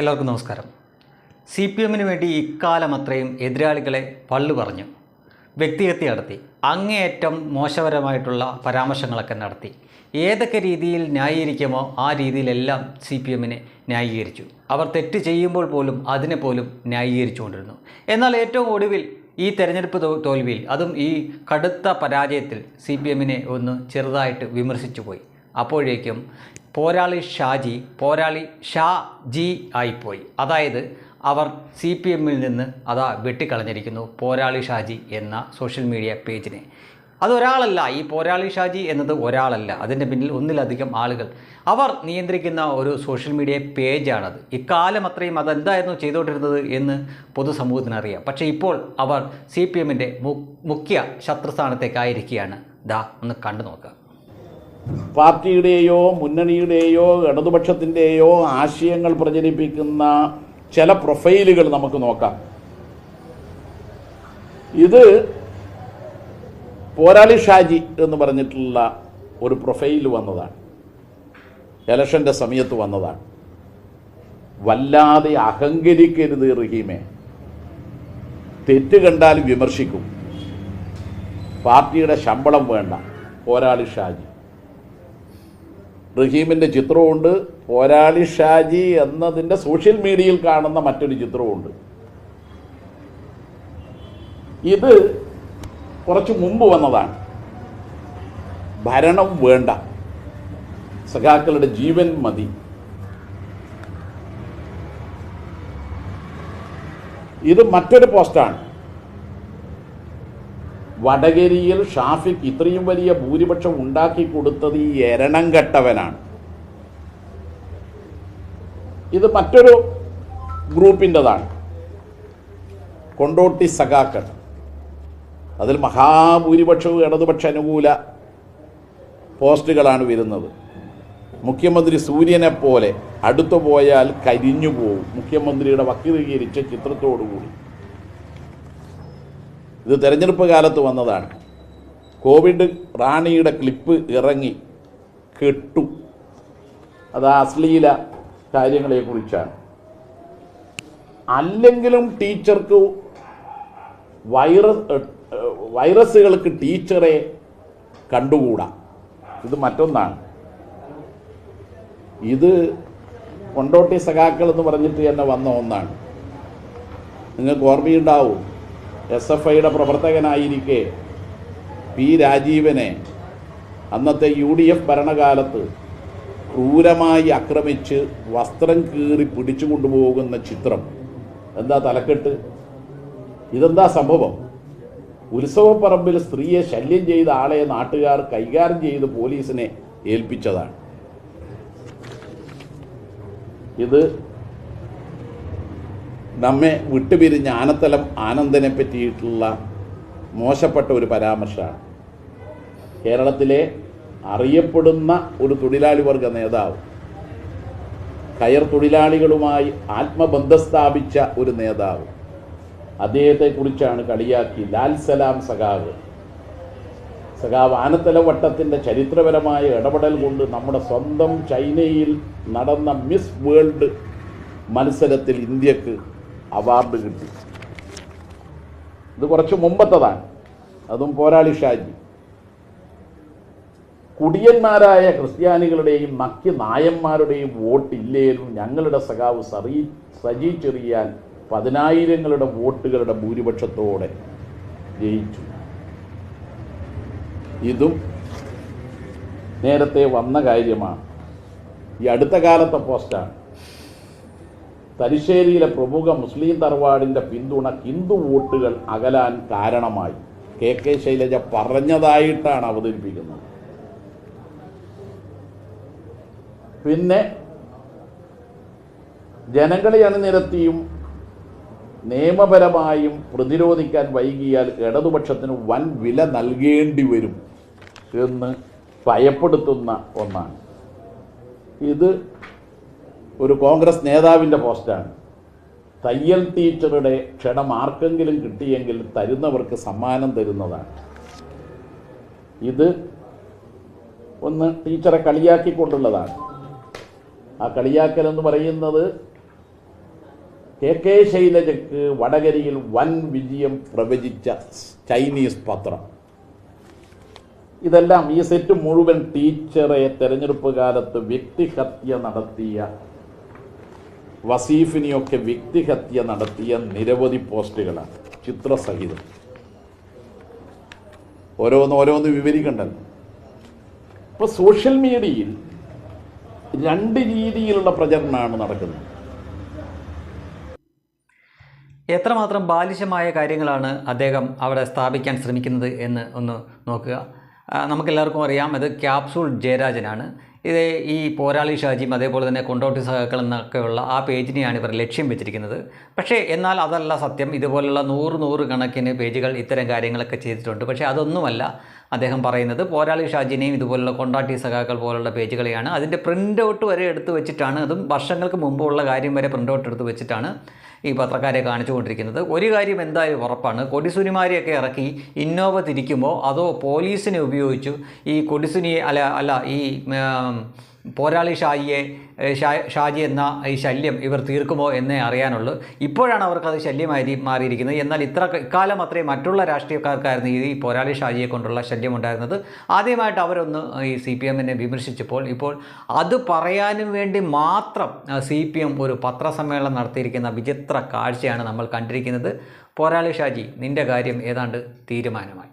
എല്ലാവർക്കും നമസ്കാരം. C P എമ്മിന് വേണ്ടി ഇക്കാലം അത്രയും എതിരാളികളെ പള്ളു പറഞ്ഞു. വ്യക്തിഹത്യ നടത്തി. അങ്ങേയറ്റം മോശപരമായിട്ടുള്ള പരാമർശങ്ങളൊക്കെ നടത്തി. ഏതൊക്കെ രീതിയിൽ ന്യായീകരിക്കുമോ ആ രീതിയിലെല്ലാം സി പി എമ്മിനെ ന്യായീകരിച്ചു. അവർ തെറ്റ് ചെയ്യുമ്പോൾ പോലും അതിനെ പോലും ന്യായീകരിച്ചുകൊണ്ടിരുന്നു. എന്നാൽ ഏറ്റവും ഒടുവിൽ ഈ തെരഞ്ഞെടുപ്പ് തോൽവിയിൽ അതും ഈ കടുത്ത പരാജയത്തിൽ സി പി എമ്മിനെ ഒന്ന് ചെറുതായിട്ട് വിമർശിച്ചു പോയി അപ്പോഴേക്കും പോരാളി ഷാജി പോരാളി ഷാ ജി ആയിപ്പോയി. അതായത് അവർ സി പി എമ്മിൽ നിന്ന് അതാ വെട്ടിക്കളഞ്ഞിരിക്കുന്നു പോരാളി ഷാജി എന്ന സോഷ്യൽ മീഡിയ പേജിനെ. അതൊരാളല്ല ഈ പോരാളി ഷാജി എന്നത് ഒരാളല്ല. അതിന്റെ പിന്നിൽ ഒന്നിലധികം ആളുകൾ. അവർ നിയന്ത്രിക്കുന്ന ഒരു സോഷ്യൽ മീഡിയ പേജാണത്. ഇക്കാലം അത്രയും അതെന്തായിരുന്നു ചെയ്തുകൊണ്ടിരുന്നത് എന്ന് പൊതുസമൂഹത്തിന് അറിയാം പക്ഷേ ഇപ്പോൾ അവർ സി പി എമ്മിന്റെ മുഖ്യ ശത്രുസ്ഥാനത്തേക്കായിരിക്കുകയാണ്. ദാ ഒന്ന് കണ്ടു നോക്കുക പാർട്ടിയുടെയോ മുന്നണിയുടെയോ ഇടതുപക്ഷത്തിന്റെയോ ആശയങ്ങൾ പ്രചരിപ്പിക്കുന്ന ചില പ്രൊഫൈലുകൾ നമുക്ക് നോക്കാം. ഇത് പോരാളി ഷാജി എന്ന് പറഞ്ഞിട്ടുള്ള ഒരു പ്രൊഫൈൽ വന്നതാണ്. ഇലക്ഷന്റെ സമയത്ത് വന്നതാണ്. വല്ലാതെ അഹങ്കരിക്കരുത് റഹീമേ. തെറ്റ് കണ്ടാൽ വിമർശിക്കും. പാർട്ടിയുടെ ശമ്പളം വേണ്ട. പോരാളി ഷാജി. റഹീമിന്റെ ചിത്രമുണ്ട് പോരാളി ഷാജി എന്നതിന്റെ സോഷ്യൽ മീഡിയയിൽ കാണുന്ന മറ്റൊരു ചിത്രമുണ്ട് ഇത് കുറച്ച് മുമ്പ് വന്നതാണ്. ഭരണം വേണ്ട. സഖാക്കളുടെ ജീവൻ മതി. ഇത് മറ്റൊരു പോസ്റ്റാണ്. വടകരയിൽ ഷാഫിക്ക് ഇത്രയും വലിയ ഭൂരിപക്ഷം ഉണ്ടാക്കി കൊടുത്തത് ഈ എരണം കെട്ടവനാണ്. ഇത് മറ്റൊരു ഗ്രൂപ്പിന്റെതാണ്. കൊണ്ടോട്ടി സഖാക്കൾ. അതിൽ മഹാഭൂരിപക്ഷവും ഇടതുപക്ഷ അനുകൂല പോസ്റ്റുകളാണ് വരുന്നത്. മുഖ്യമന്ത്രി സൂര്യനെ പോലെ അടുത്തു പോയാൽ കരിഞ്ഞു പോകും മുഖ്യമന്ത്രിയുടെ വക്കീലീകരിച്ച ചിത്രത്തോടുകൂടി. ഇത് തെരഞ്ഞെടുപ്പ് കാലത്ത് വന്നതാണ്. കോവിഡ് റാണിയുടെ ക്ലിപ്പ് ഇറങ്ങി കെട്ടു. അത് അശ്ലീല കാര്യങ്ങളെക്കുറിച്ചാണ്. അല്ലെങ്കിലും ടീച്ചർക്ക് വൈറസ് വൈറസുകൾക്ക് ടീച്ചറെ കണ്ടുകൂടാ. ഇത് മറ്റൊന്നാണ്. ഇത് കൊണ്ടോട്ടി സഖാക്കൾ എന്ന് പറഞ്ഞിട്ട് തന്നെ വന്ന ഒന്നാണ്. നിങ്ങൾക്ക് ഓർമ്മയുണ്ടാവും. എസ് എഫ് ഐയുടെ പ്രവർത്തകനായിരിക്കെ പി രാജീവനെ അന്നത്തെ യു ഡി എഫ് ഭരണകാലത്ത് ക്രൂരമായി ആക്രമിച്ച് വസ്ത്രം കീറി പിടിച്ചു കൊണ്ടുപോകുന്ന ചിത്രം. എന്താ തലക്കെട്ട്? ഇതെന്താ സംഭവം? ഉത്സവപ്പറമ്പിൽ സ്ത്രീയെ ശല്യം ചെയ്ത ആളെ നാട്ടുകാർ കൈകാര്യം ചെയ്ത് പോലീസിനെ ഏൽപ്പിച്ചതാണ്. ഇത് നമ്മെ വിട്ടുപിരിഞ്ഞ ആനത്തലം ആനന്ദനെ പറ്റിയിട്ടുള്ള മോശപ്പെട്ട ഒരു പരാമർശമാണ്. കേരളത്തിലെ അറിയപ്പെടുന്ന ഒരു തൊഴിലാളി വർഗ നേതാവ് കയർ തൊഴിലാളികളുമായി ആത്മബന്ധം സ്ഥാപിച്ച ഒരു നേതാവ് അദ്ദേഹത്തെക്കുറിച്ചാണ് കളിയാക്കി ലാൽ സലാം സഖാവ്. സഖാവ് ആനത്തല വട്ടത്തിന്റെ ചരിത്രപരമായ ഇടപെടൽ കൊണ്ട് നമ്മുടെ സ്വന്തം ചൈനയിൽ നടന്ന മിസ് വേൾഡ് മത്സരത്തിൽ ഇന്ത്യയ്ക്ക് അവാർഡ് കിട്ടി. ഇത് കുറച്ച് മുമ്പത്തതാണ്. അതും പോരാളി ഷാജി. കുടിയന്മാരായ ക്രിസ്ത്യാനികളുടെയും നക്കി നായന്മാരുടെയും വോട്ടില്ലേലും ഞങ്ങളുടെ സഖാവ് സറി സജി ചെറിയാൻ പതിനായിരങ്ങളുടെ വോട്ടുകളുടെ ഭൂരിപക്ഷത്തോടെ ജയിച്ചു. ഇതും നേരത്തെ വന്ന കാര്യമാണ്. ഈ അടുത്ത കാലത്തെ പോസ്റ്റാണ്. തലശ്ശേരിയിലെ പ്രമുഖ മുസ്ലിം തറവാടിന്റെ പിന്തുണ ഹിന്ദു വോട്ടുകൾ അകലാൻ കാരണമായി. കെ കെ ശൈലജ പറഞ്ഞതായിട്ടാണ് അവതരിപ്പിക്കുന്നത്. പിന്നെ ജനങ്ങളെ അണിനിരത്തിയും നിയമപരമായും പ്രതിരോധിക്കാൻ വൈകിയാൽ ഇടതുപക്ഷത്തിന് വൻ വില നൽകേണ്ടി വരും എന്ന് ഭയപ്പെടുത്തുന്ന ഒന്നാണ്. ഇത് ഒരു കോൺഗ്രസ് നേതാവിന്റെ പോസ്റ്റാണ്. തയ്യൽ ടീച്ചറുടെ ക്ഷണം ആർക്കെങ്കിലും കിട്ടിയെങ്കിൽ തരുന്നവർക്ക് സമ്മാനം തരുന്നതാണ്. ഇത് ഒന്ന് ടീച്ചറെ കളിയാക്കിക്കൊണ്ടുള്ളതാണ്. ആ കളിയാക്കൽ എന്ന് പറയുന്നത് കെ കെ ശൈലജയ്ക്ക് വടകരയിൽ വൻ വിജയം പ്രവചിച്ച ചൈനീസ് പത്രം. ഇതെല്ലാം ഈ സെറ്റ് മുഴുവൻ ടീച്ചറെ തെരഞ്ഞെടുപ്പ് കാലത്ത് വ്യക്തിഹത്യ നടത്തിയ വസീഫിനെയൊക്കെ വ്യക്തിഹത്യ നടത്തിയ നിരവധി പോസ്റ്റുകളാണ് ചിത്രസഹിതം. ഓരോന്ന് ഓരോന്ന് വിവരിക്കണ്ടല്ലോ. ഇപ്പൊ സോഷ്യൽ മീഡിയയിൽ രണ്ട് രീതിയിലുള്ള പ്രചരണമാണ് നടക്കുന്നത്. എത്രമാത്രം ബാലിശമായ കാര്യങ്ങളാണ് അദ്ദേഹം അവിടെ സ്ഥാപിക്കാൻ ശ്രമിക്കുന്നത് എന്ന് ഒന്ന് നോക്കുക. നമുക്കെല്ലാവർക്കും അറിയാം അത് ക്യാപ്സൂൾ ജയരാജനാണ്. ഇത് ഈ പോരാളി ഷാജിയും അതേപോലെ തന്നെ കൊണ്ടോട്ടി സഹാക്കൾ എന്നൊക്കെയുള്ള ആ പേജിനെയാണ് ഇവർ ലക്ഷ്യം വെച്ചിരിക്കുന്നത്. പക്ഷേ എന്നാൽ അതല്ല സത്യം. ഇതുപോലുള്ള നൂറ് നൂറ് കണക്കിന് പേജുകൾ ഇത്തരം കാര്യങ്ങളൊക്കെ ചെയ്തിട്ടുണ്ട്. പക്ഷേ അതൊന്നുമല്ല. അദ്ദേഹം പറയുന്നത് പോരാളി ഷാജിനെയും ഇതുപോലുള്ള കൊണ്ടാട്ടി സഖാക്കൾ പോലുള്ള പേജുകളെയാണ് അതിന്റെ പ്രിന്റ് ഔട്ട് വരെ എടുത്തു വെച്ചിട്ടാണ് അതും വർഷങ്ങൾക്ക് മുമ്പുള്ള കാര്യം വരെ പ്രിന്റ് ഔട്ട് എടുത്തു വെച്ചിട്ടാണ് ഈ പത്രക്കാരെ കാണിച്ചുകൊണ്ടിരിക്കുന്നത് ഒരു കാര്യം എന്തായാലും ഉറപ്പാണ് കൊടിസുനിമാരെയൊക്കെ ഇറക്കി ഇന്നോവ തിരിക്കുമ്പോൾ അതോ പോലീസിനെ ഉപയോഗിച്ചു ഈ കൊടിസുനിയെ അല്ല അല്ല ഈ പോരാളി ഷാജിയെ ഷാജി എന്ന ഈ ശല്യം ഇവർ തീർക്കുമോ എന്നേ അറിയാനുള്ളൂ. ഇപ്പോഴാണ് അവർക്കത് ശല്യമായി മാറിയിരിക്കുന്നത്. എന്നാൽ ഇത്ര ഇക്കാലം അത്രയും മറ്റുള്ള രാഷ്ട്രീയക്കാർക്കായിരുന്നു ഈ പോരാളി ഷാജിയെ കൊണ്ടുള്ള ശല്യം ഉണ്ടായിരുന്നത്. ആദ്യമായിട്ട് അവരൊന്ന് ഈ സി പി എമ്മിനെ വിമർശിച്ചപ്പോൾ ഇപ്പോൾ അത് പറയാനും വേണ്ടി മാത്രം സി പി എം ഒരു പത്രസമ്മേളനം നടത്തിയിരിക്കുന്ന വിചിത്ര കാഴ്ചയാണ് നമ്മൾ കണ്ടിരിക്കുന്നത്. പോരാളി ഷാജി നിന്റെ കാര്യം ഏതാണ്ട് തീരുമാനമായി.